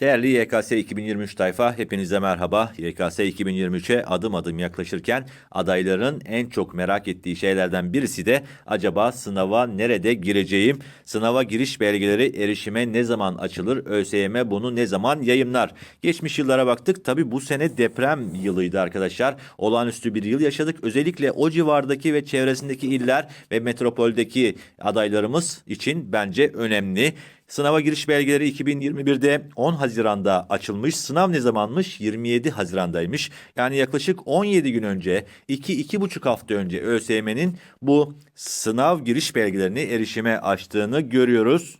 Değerli YKS 2023 tayfa, hepinize merhaba. YKS 2023'e adım adım yaklaşırken adayların en çok merak ettiği şeylerden birisi de acaba sınava nerede gireceğim? Sınava giriş belgeleri erişime ne zaman açılır? ÖSYM bunu ne zaman yayımlar? Geçmiş yıllara baktık. Tabi bu sene deprem yılıydı arkadaşlar. Olağanüstü bir yıl yaşadık. Özellikle o civardaki ve çevresindeki iller ve metropoldeki adaylarımız için bence önemli. Sınava giriş belgeleri 2021'de 10 Haziran'da açılmış. Sınav ne zamanmış? 27 Haziran'daymış. Yani yaklaşık 17 gün önce, 2-2,5 hafta önce ÖSYM'nin bu sınav giriş belgelerini erişime açtığını görüyoruz.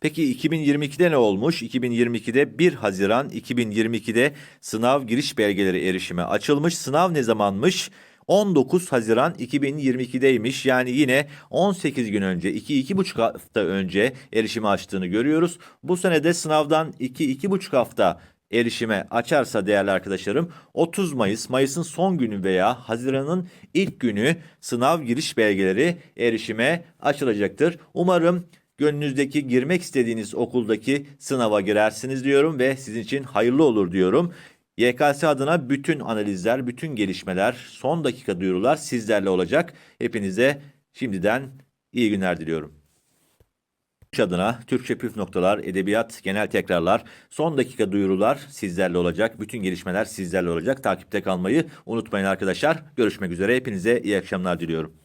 Peki 2022'de ne olmuş? 2022'de 1 Haziran 2022'de sınav giriş belgeleri erişime açılmış. Sınav ne zamanmış? 19 Haziran 2022'deymiş. Yani yine 18 gün önce, 2-2,5 hafta önce erişime açtığını görüyoruz. Bu sene de sınavdan 2-2,5 hafta erişime açarsa değerli arkadaşlarım 30 Mayıs, Mayıs'ın son günü veya Haziran'ın ilk günü sınav giriş belgeleri erişime açılacaktır. Umarım gönlünüzdeki girmek istediğiniz okuldaki sınava girersiniz diyorum ve sizin için hayırlı olur diyorum. YKS adına bütün analizler, bütün gelişmeler, son dakika duyurular sizlerle olacak. Hepinize şimdiden iyi günler diliyorum. Adına Türkçe püf noktalar, edebiyat, genel tekrarlar, son dakika duyurular sizlerle olacak. Bütün gelişmeler sizlerle olacak. Takipte kalmayı unutmayın arkadaşlar. Görüşmek üzere. Hepinize iyi akşamlar diliyorum.